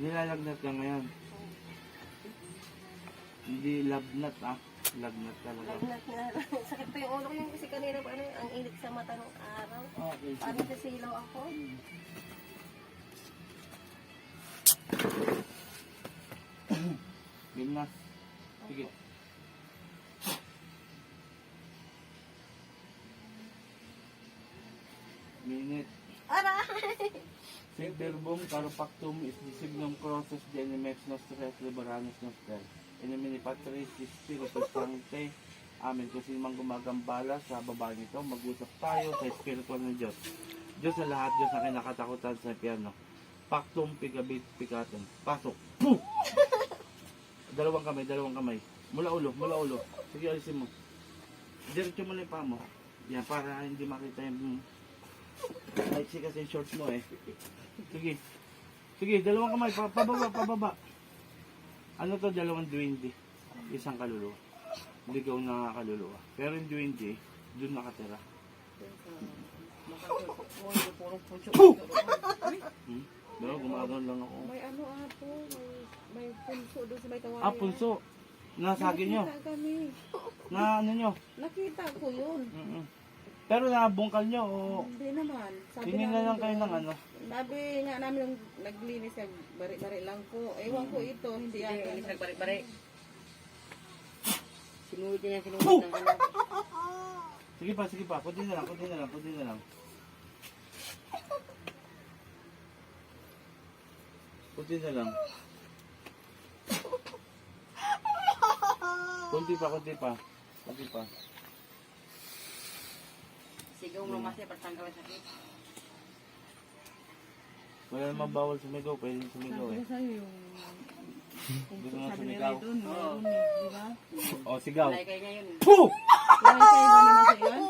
Nilalagnat ka ngayon. Hindi lagnat ah. Lagnat talaga. Lagnat nga. Sakit pa yung ulo ko yung kasi kanina pa ano, ang init sa mata ng araw. Okay. Parang nasilaw ako. Minute. Aray! Silverbum carpactum is the signum crosses the enemex nostres liberanus noster. Enemini patris spiritus sancte. Amen. Kung sino mang gumagambala sa babae nito, mag-usap tayo sa spiritual ng Diyos. Diyos sa lahat, Diyos na kinakatakutan sa piano. Pactum pigabit picatum. Pasok. Puh! dalawang kamay, dalawang kamay. Mula ulo, mula ulo. Sige, alisin mo. Diretso mo na yung paa mo. Yan, para hindi makita yung... Like kasi yung shorts mo eh. Sige. Sige, dalawang kamay. Pa pababa, pababa. Ano to, dalawang duwindi. Isang kaluluwa. Ligaw na kaluluwa. Pero yung duwindi, doon nakatira. Puh! Hmm? Pero gumagano lang ako. May ano apo, may, may punso doon sa may tawayan. Ah, punso. Nasagi nyo. Nakita kami. Na ano nyo. Nakita ko yun. Mm-mm. Pero nabungkal nyo o Hindi naman. Sabi tingin na namin lang kayo doon, ng ano. Sabi nga namin yung naglinis sa bari-bari lang po. Ewan ko ito, hindi ata. Nagbari-bari. Sinuhod niya, sinuhod ng ano. Sige pa, sige pa. Kunti na lang, kunti na lang, kunti na lang. Kunti na lang. Kunti pa, kunti pa. Kunti pa. Sigaw mo mas patanggal ang sakit. Wala namang bawal sumigaw, pwede sumigaw Sabi eh. ko sa'yo yung Hindi ko nga sabi sumigaw. Doon. Meron eh, di ba? O, sigaw. Lay kayo niya yun. Puh! Lagi sa iba naman sa iyon.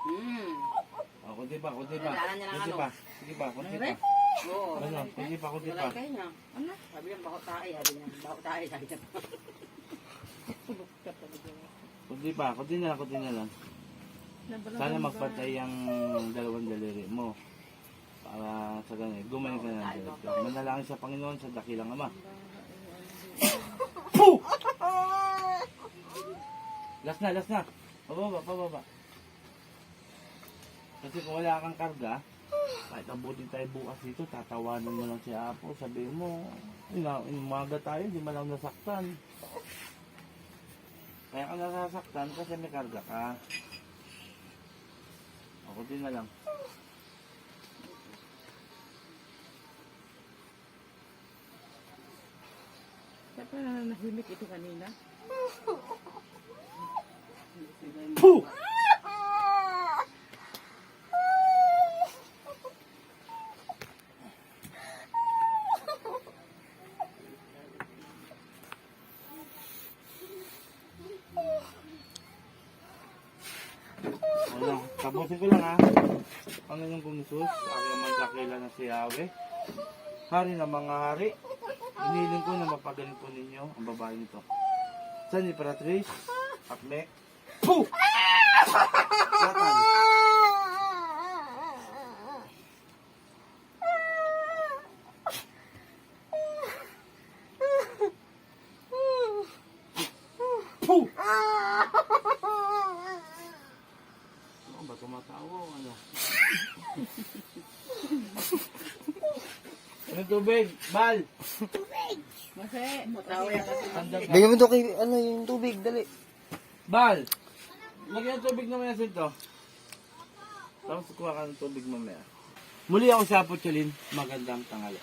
Hmm. O, kunti pa, kunti pa. Kailangan niya ng Kunti ano? pa. Sige pa, kunti pa. Oo. Ano, kunti pa, kunti pa. Lay kayo niya. Ano? Sabi niya, bako tayo. Sabi niya, bako tayo. Sabi niya. Kunti pa, kunti na lang, kunti na lang. Sana magpatay ang dalawang daliri mo. Para sa ganun, gumaling ka ng. Manalangin sa Panginoon sa dakilang Ama. Last na, last na. Pababa, pababa. Kasi kung wala kang karga, kahit abutin tayo bukas dito, tatawanan mo lang si Apo. Sabihin mo, ina, umaga tayo, di man lang nasaktan. Kaya ka nasasaktan kasi may karga ka. Ako din na lang. Ba't pa na nahimik ito kanina? Puh! Ano, tapusin ko lang ha. Panginoon kong Jesus, ayaw magkakila na si Yahweh. Hari ng mga hari, hiniling ko na mapagaling po ninyo ang babae nito. San Imperatriz, Akmek, Puh! Satan. Puh! Ano tumatawa o ano? Ano tubig? Bal! Kasi, Tao yan kasi. Tandag ka. Bigyan mo to kay, ano, yung tubig, dali. Bal! Lagyan ng tubig na maya ito. Tapos kuha ka ng tubig mamaya. Muli ako si Apo Chalin. Magandang tanghali.